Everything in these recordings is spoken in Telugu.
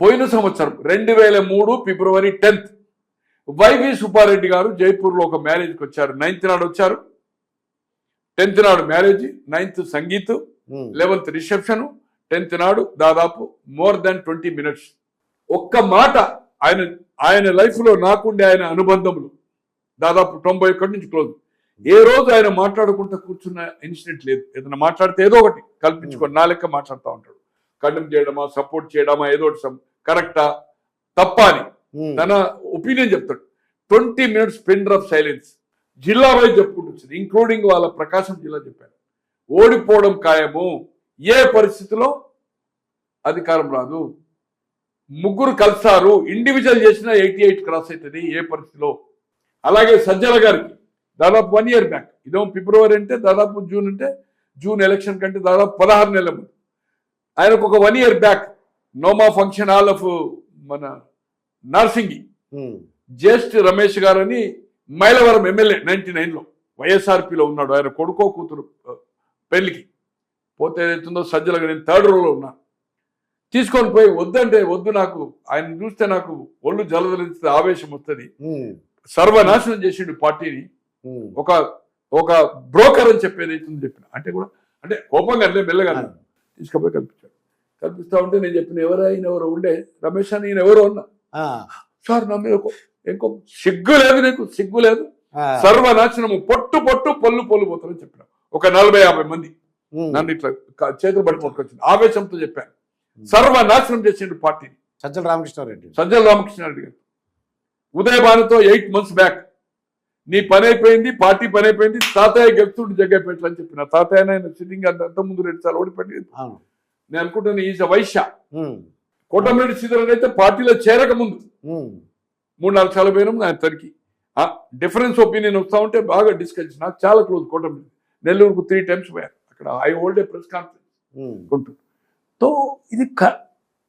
పోయిన సంవత్సరం రెండు వేల మూడు ఫిబ్రవరి టెన్త్. వైవి సుబ్బారెడ్డి గారు జైపూర్లో ఒక మ్యారేజ్కి వచ్చారు. నైన్త్ నాడు వచ్చారు. టెన్త్ నాడు marriage ninth sangeet um, eleventh reception tenth నాడు దాదాపు మోర్ దాన్ ట్వంటీ మినిట్స్. ఒక్క మాట ఆయన ఆయన లైఫ్లో నాకుండే ఆయన అనుబంధములు దాదాపు తొంభై ఒకటి నుంచి క్లోజ్. ఏ రోజు ఆయన మాట్లాడుకుంటూ కూర్చున్న ఇన్సిడెంట్ లేదు. ఏదైనా మాట్లాడితే ఏదో ఒకటి కల్పించుకొని నా లెక్క మాట్లాడుతూ ఉంటాడు. కండెమ్ చేయడమా సపోర్ట్ చేయడమా ఏదో ఒకటి కరెక్టా? తప్ప అని. తన ఒపీనియన్ చెప్తాడు. Twenty minutes pen of silence. జిల్లా వైజ్ చెప్పుకుంటూ వచ్చింది. ఇంక్లూడింగ్ వాళ్ళ ప్రకాశం జిల్లా చెప్పారు. ఓడిపోవడం ఖాయము. ఏ పరిస్థితిలో? అధికారం రాదు. ముగ్గురు కలిసారు. ఇండివిజువల్ చేసిన ఎయిటీ ఎయిట్ క్రాస్ అవుతుంది. ఏ పరిస్థితిలో? అలాగే సజ్జల గారికి దాదాపు వన్ ఇయర్ బ్యాక్. ఇదేమో ఫిబ్రవరి అంటే దాదాపు జూన్ అంటే జూన్ ఎలక్షన్ కంటే దాదాపు పదహారు నెలల ముందు. ఆయనకు ఒక one year back Noma function hall of మన నార్సింగి. ఉమ్, జ్యేష్ఠ రమేష్ గారని మైలవరం ఎమ్మెల్యే నైన్టీ నైన్లో వైఎస్ఆర్పిలో ఉన్నాడు. ఆయన కొడుకో కూతురు పెళ్ళికి. పోతే ఏదైతుందో సజ్జలుగా నేను థర్డ్ రోలో ఉన్నా. తీసుకొని పోయి వద్దంటే వద్దు నాకు ఆయన చూస్తే నాకు ఒళ్ళు జలదలిస్తే ఆవేశం వస్తుంది. ఉమ్, సర్వనాశనం చేసిండు పార్టీని. ఉమ్, ఒక ఒక బ్రోకర్ అని చెప్పేది చెప్పిన. అంటే కూడా అంటే కోపంగా అంటే మెల్లగా. తీసుకుపోయి కల్పించాడు. కల్పిస్తా ఉంటే నేను చెప్పిన ఎవరైనా ఎవరో ఉండే రమేష్ అని ఈయన ఎవరో ఉన్నా. సార్ నా మీద ఇంకో సిగ్గు లేదు నీకు సిగ్గు లేదు. సర్వనాశనము పొట్టు పొట్టు పొల్లు పొల్లు పోతారని చెప్పిన. ఒక నలభై యాభై మంది నన్ను ఇట్లా చేతులు పట్టి పట్టుకొచ్చింది ఆవేశంతో చెప్పాను. సర్వనాశనం చేసిండు పార్టీని. సజ్జల రామకృష్ణారెడ్డి. సజ్జల రామకృష్ణారెడ్డి గారు. ఉదయభానుతో ఎయిట్ మంత్స్ బ్యాక్. నీ పని అయిపోయింది పార్టీ పని అయిపోయింది తాతయ్య గెలుతుండు జగ్గైపెట్లు అని చెప్పిన. తాతయ్య ఆయన సిట్టింగ్ అంత ముందు రెండు సార్లు ఓడిపోయింది నేను అనుకుంటాను ఈజ్ వైశ్య. ఉమ్, కోటమిరెడ్డి శ్రీధరన్ అయితే పార్టీలో చేరక ముందు మూడు నాలుగు సార్లు పోయినాం ఆయన తనకి డిఫరెన్స్ ఒపీనియన్ వస్తూ ఉంటే బాగా డిస్కస్ నాకు చాలా క్లోజ్ కూటమి నెల్లూరుకు త్రీ టైమ్స్ పోయాను అక్కడ I hold a press conference. ఉంటుంది తో ఇది క-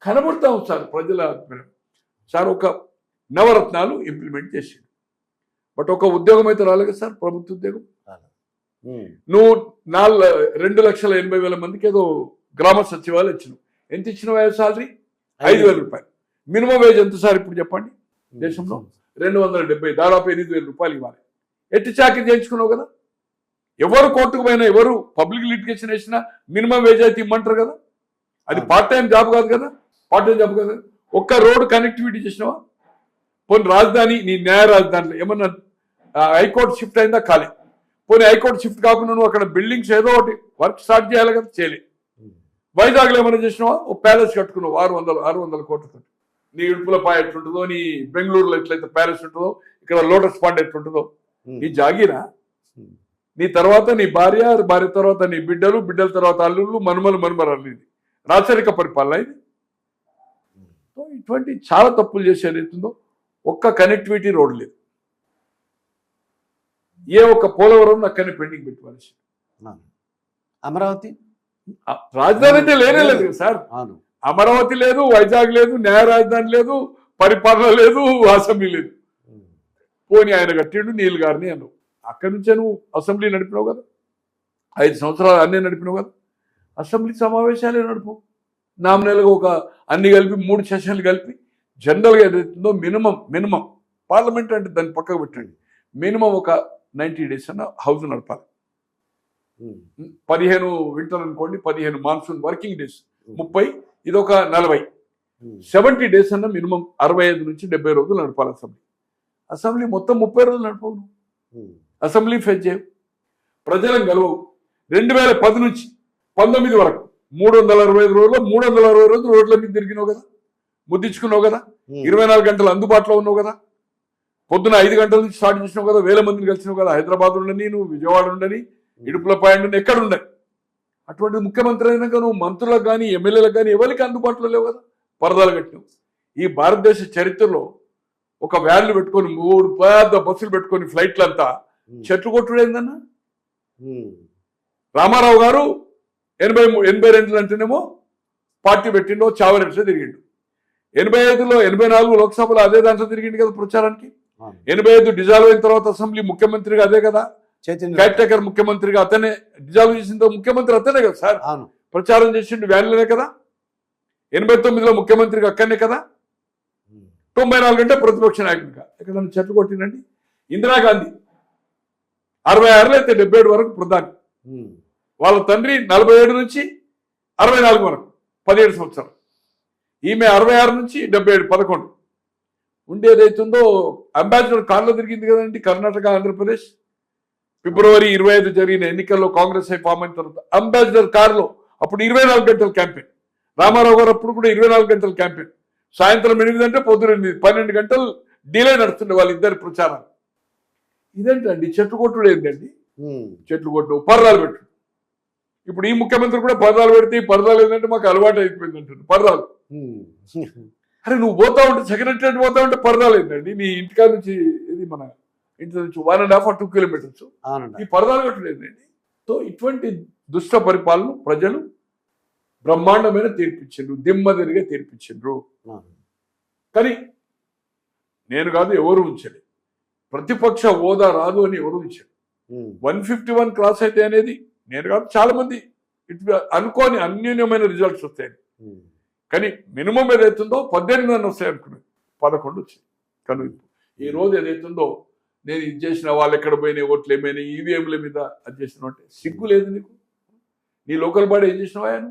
కనబడతా ఉంది సార్ ప్రజల. సార్ ఒక నవరత్నాలు ఇంప్లిమెంట్ చేసిండు. బట్ ఒక ఉద్యోగం అయితే రాలేదు సార్? ప్రభుత్వ ఉద్యోగం? నువ్వు నాలుగు రెండు లక్షల ఎనభై వేల మందికి ఏదో గ్రామ సచివాలయం ఇచ్చినావు ఎంత ఇచ్చినావు సాలరీ ఐదు వేల రూపాయలు. మినిమం వేజ్ ఎంత సార్ ఇప్పుడు చెప్పండి? దేశంలో రెండు వందల డెబ్బై దాదాపు ఎనిమిది వేల రూపాయలు ఇవ్వాలి. ఎట్టి చాకరీ చేయించుకున్నావు కదా? ఎవరు కోర్టుకు పోయినా ఎవరు పబ్లిక్ లిటిగేషన్ వేసినా మినిమం వేజ్ అయితే ఇమ్మంటారు కదా? అది. పార్ట్ టైం జాబ్ కాదు కదా? పార్ట్ టైం జాబ్ కాదు? ఒక్క రోడ్ కనెక్టివిటీ చేసినావా? పోనీ రాజధాని నీ న్యాయ రాజధానిలో ఏమన్నా హైకోర్టు షిఫ్ట్ అయిందా? ఖాళీ పోనీ హైకోర్టు షిఫ్ట్ కాకుండా నువ్వు అక్కడ బిల్డింగ్స్ ఏదో ఒకటి వర్క్ స్టార్ట్ చేయాలి కదా? చేయలే. వైజాగ్లో ఏమైనా చేసినావా? ఓ ప్యాలెస్ కట్టుకున్నావు ఆరు వందలు ఆరు వందల కోట్లతో నీ ఇడుపుల పాయ ఎట్లుంటుందో నీ బెంగళూరులో ఎట్లయితే ప్యాలెస్ ఉంటుందో ఇక్కడ లోటస్ పాండ్ ఎట్లుంటుందో. నీ జాగీరా? నీ తర్వాత నీ భార్య భార్య తర్వాత నీ బిడ్డలు బిడ్డల తర్వాత అల్లుళ్ళు మనుమలు మనుమరాలు ఇది. రాచరిక పరిపాలన ఇది. ఇటువంటి చాలా తప్పులు చేసేది అవుతుందో ఒక్క కనెక్టివిటీ రోడ్ లేదు. ఏ ఒక్క పోలవరం అక్కడనే పెండింగ్ పెట్టుకోవాలి. అమరావతి? రాజధాని అయితే లేనే లేదు సార్. అమరావతి లేదు వైజాగ్ లేదు న్యాయ రాజధాని లేదు పరిపాలన లేదు అసెంబ్లీ లేదు. పోనీ ఆయన కట్టిండు నీళ్ళు గారిని అన్నావు. అక్కడి నుంచే నువ్వు అసెంబ్లీ నడిపినావు కదా. ఐదు సంవత్సరాలు అన్నీ నడిపినావు కదా. అసెంబ్లీ సమావేశాలే నడుపు. నామినల్గా ఒక అన్ని కలిపి మూడు సెషన్లు కలిపి జనరల్గా ఏదైతుందో మినిమం మినిమం. పార్లమెంట్ అంటే దాన్ని పక్కకు పెట్టండి. మినిమం ఒక నైంటీ డేస్ అన్న హౌస్ నడపాలి. పదిహేను వింటర్ అనుకోండి పదిహేను మాన్సూన్ వర్కింగ్ డేస్. ముప్పై ఇది ఒక నలభై సెవెంటీ డేస్ అన్న మినిమం అరవై ఐదు నుంచి డెబ్బై రోజులు నడపాలి అసెంబ్లీ. అసెంబ్లీ మొత్తం ముప్పై రోజులు నడపవు అసెంబ్లీ ఫేస్ చేయవు. ప్రజలను గెలవవు రెండు వేల పది నుంచి పంతొమ్మిది వరకు మూడు వందల అరవై ఐదు రోజుల్లో మూడు వందల అరవై రోజులు రోడ్ల మీద తిరిగినావు కదా? ముద్దించుకున్నావు కదా? ఇరవై నాలుగు గంటలు అందుబాటులో ఉన్నావు కదా? పొద్దున ఐదు గంటల నుంచి స్టార్ట్ చేసినావు కదా? వేల మందిని కలిసినావు కదా? హైదరాబాద్ ఉండని నువ్వు విజయవాడ ఉండని ఇడుపుల పాయండి ఎక్కడ ఉండని అటువంటి ముఖ్యమంత్రి అయినాక నువ్వు మంత్రులకు కానీ ఎమ్మెల్యేలకు కానీ ఎవరికి అందుబాటులో లేవు కదా? పరదాలు కట్టినావు. ఈ భారతదేశ చరిత్రలో ఒక వ్యాన్లు పెట్టుకొని మూడు పెద్ద బస్సులు పెట్టుకొని ఫ్లైట్లు అంతా ఉమ్, చెట్లు కొట్టుడు ఏందన్నా? ఉమ్, రామారావు గారు ఎనభై ఎనభై రెండు అంటేనేమో పార్టీ పెట్టిండో చావరెడ్సే తిరిగిండు. ఎనభై ఐదులో ఎనభై నాలుగు లోక్సభలో అదే దాంట్లో తిరిగిండు కదా ప్రచారానికి. ఎనభై ఐదు డిజాల్వ్ అయిన తర్వాత అసెంబ్లీ ముఖ్యమంత్రిగా అదే కదా? చైతన్య కేర్ ముఖ్యమంత్రిగా అతనే డిజాల్వ్ చేసిన ముఖ్యమంత్రి అతనే కదా సార్. అవును. ప్రచారం చేసిండు వ్యాన్లోనే కదా? ఎనభై తొమ్మిదిలో ముఖ్యమంత్రిగా అక్కడనే కదా. తొంభై నాలుగు అంటే ప్రతిపక్ష నాయకునిగా. ఎక్కడ చెట్లు కొట్టినండి ఇందిరాగాంధీ అరవై ఆరులో అయితే డెబ్బై ఏడు వరకు ప్రధాని. వాళ్ళ తండ్రి నలభై ఏడు నుంచి అరవై నాలుగు వరకు పదిహేడు సంవత్సరాలు. ఈమె అరవై ఆరు నుంచి డెబ్బై ఏడు పదకొండు. ఉండేదైతుందో అంబాసిడర్ కార్లో తిరిగింది కదండి కర్ణాటక ఆంధ్రప్రదేశ్. ఫిబ్రవరి ఇరవై ఐదు జరిగిన ఎన్నికల్లో కాంగ్రెస్ ఫామ్ అయిన తర్వాత అంబాసిడర్ కారులో అప్పుడు ఇరవై నాలుగు గంటల క్యాంపెయిన్. రామారావు గారు అప్పుడు కూడా ఇరవై నాలుగు గంటల క్యాంపెయిన్. సాయంత్రం ఎనిమిది అంటే పొద్దున ఎనిమిది పన్నెండు గంటలు డిలే నడుస్తుండే వాళ్ళిద్దరి ప్రచారం ఇదేంటండి? చెట్టు కొట్టుడు ఏంటండి. చెట్లు కొట్టు పరదాలు పెట్టు ఇప్పుడు ఈ ముఖ్యమంత్రి కూడా పరదాలు పెడితే ఈ పరదాలు ఏంటంటే మాకు అలవాటు అయిపోయింది అంటుంది పరదాలు. అరే నువ్వు పోతా ఉంటే సెక్రటరీ పోతా ఉంటే పరదాలు ఏంటండి నీ ఇంటికా నుంచి ఇది మన ఇంటి నుంచి one and half two kilometres ఈ పరదాలు కట్టడం ఏంటండి సో ఇటువంటి దుష్ట పరిపాలన ప్రజలు బ్రహ్మాండమైన తీర్పిచ్చిండ్రు దిమ్మదిరిగా తీర్పిచ్చిండ్రు. కానీ నేను కాదు ఎవరు ఉంచలే. ప్రతిపక్ష హోదా రాదు అని ఎవరు ఉంచారు. వన్ ఫిఫ్టీ వన్ క్లాస్ అయితే అనేది నేను కాదు చాలా మంది ఇటు అనుకోని అన్యూన్యమైన రిజల్ట్స్ వస్తాయి. కానీ మినిమం ఏదైతుందో పద్దెనిమిది అని వస్తాయి అనుకున్నాను. పదకొండు వచ్చాయి కానీ ఈ రోజు ఏదైతుందో నేను ఇది చేసిన వాళ్ళు ఎక్కడ పోయినాయి ఓట్లు ఏమైనా ఈవీఎంల మీద అది చేసిన అంటే సిగ్గు లేదు నీకు? నీ లోకల్ బాడీ ఏం చేసినావా ఆయన.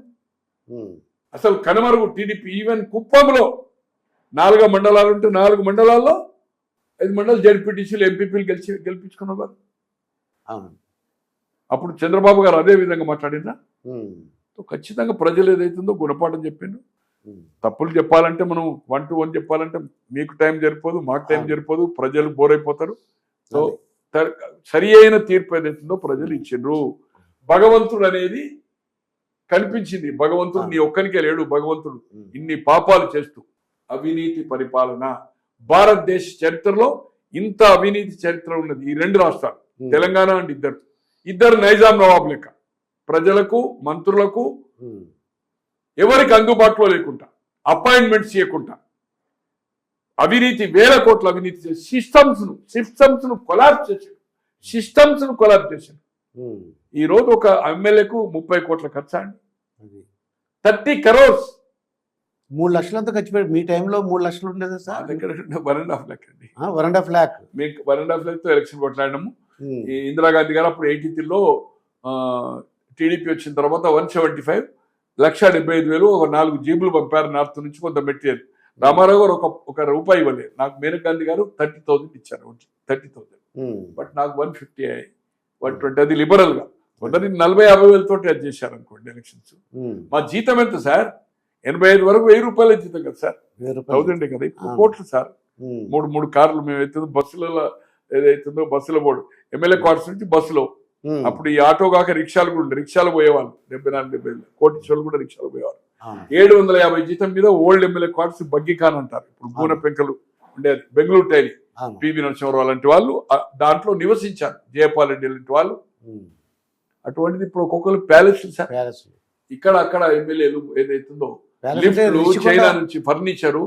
అసలు కనుమరుగు టీడీపీ ఈవెన్ కుప్పంలో నాలుగు మండలాలు ఉంటే నాలుగు మండలాల్లో ఐదు మండలాలు జడ్పీటీసీలు ఎంపీపీలు గెలిచి గెలిపించుకున్నావు కదా. అప్పుడు చంద్రబాబు గారు అదే విధంగా మాట్లాడినా ఖచ్చితంగా ప్రజలు ఏదైతుందో గుణపాఠం చెప్పిండు. తప్పులు చెప్పాలంటే మనం వన్ టు వన్ చెప్పాలంటే మీకు టైం సరిపోదు మాకు టైం. సరిపోదు ప్రజలు బోర్ అయిపోతారు. సో సరి అయిన తీర్పు ఏదైతుందో ప్రజలు ఇచ్చిండ్రు. భగవంతుడు అనేది కనిపించింది. భగవంతుడు నీ ఒక్కనికే లేడు. భగవంతుడు. ఇన్ని పాపాలు చేస్తూ. అవినీతి పరిపాలన. భారతదేశ చరిత్రలో ఇంత అవినీతి చరిత్ర ఉన్నది ఈ రెండు రాష్ట్రాలు. తెలంగాణ అండ్ ఇద్దరు. ఇద్దరు నైజాం నవాబు లెక్క. ప్రజలకు మంత్రులకు. ఎవరికి అందుబాటులో లేకుండా అపాయింట్మెంట్స్ చేయకుండా అవినీతి వేల కోట్ల అవినీతి చేసి సిస్టమ్స్ను సిస్టమ్స్ను కొలాబ్ చేశాడు సిస్టమ్స్ను కొలాబ్ చేశాడు. ఈ రోజు ఒక ఎమ్మెల్యేకు ముప్పై కోట్ల ఖర్చు అండి. థర్టీ కరోర్స్. మూడు లక్షలంతా ఖర్చు పెట్టి మీ టైంలో మూడు లక్షలు ఉండేదా సార్? దగ్గర వన్ అండ్ హాఫ్ ల్యాక్ అండి. One and half lakh. మీకు వన్ అండ్ హాఫ్ ల్యాక్తో ఎలక్షన్ కొట్లాడినాము ఇందిరాగాంధీ గారు అప్పుడు ఎయిటీ త్రీలో టీడీపీ వచ్చిన తర్వాత వన్ సెవెంటీ ఫైవ్ లక్ష డెబ్బై ఐదు వేలు ఒక నాలుగు జీబులు పంపారు నార్త్ నుంచి కొంత మెటీరియల్. రామారావు గారు ఒక ఒక రూపాయి ఇవ్వలేదు నాకు మేనక్ గాంధీ గారు థర్టీ థౌసండ్ ఇచ్చారు థర్టీ థౌసండ్ ఉమ్. బట్ నాకు వన్ ఫిఫ్టీ వన్ ట్వంటీ అది లిబరల్గా మొదటి నలభై యాభై వేలతోటి అది చేశారు అనుకోండి ఎలక్షన్స్ ఉమ్. మా జీతం ఎంత సార్ ఎనభై ఐదు వరకు వెయ్యి రూపాయల జీతం కదా సార్. థౌసండ్ కదా ఇప్పుడు అవును. కోట్లు సార్ ఉమ్. మూడు మూడు కార్లు మేము అవుతుందో బస్సులలో ఏదైతుందో బస్సులో పోడు ఎమ్మెల్యే క్వార్టర్స్ నుంచి బస్సులో. అప్పుడు ఈ ఆటో కాక రిక్షాలు కూడా ఉండే రిక్షాలు పోయేవాళ్ళు డెబ్బై నాలుగు డెబ్బై కోటి కూడా రిక్షాలు పోయేవాళ్ళు. ఏడు వందల యాభై జీతం మీద old MLA quarters Baggi Khan అంటారు. ఇప్పుడు గూన పెంకలు ఉండేది బెంగళూరు టైలి అవును. పివి నరసింహారావు అలాంటి వాళ్ళు దాంట్లో నివసించారు. జయపాల్ రెడ్డి లాంటి వాళ్ళు. అటువంటిది ఇప్పుడు ఒక్కొక్కరు ప్యాలెస్ ఇక్కడ అక్కడ ఎమ్మెల్యేలు ఏదైతుందో లిఫ్ట్లు చైనా నుంచి ఫర్నిచరు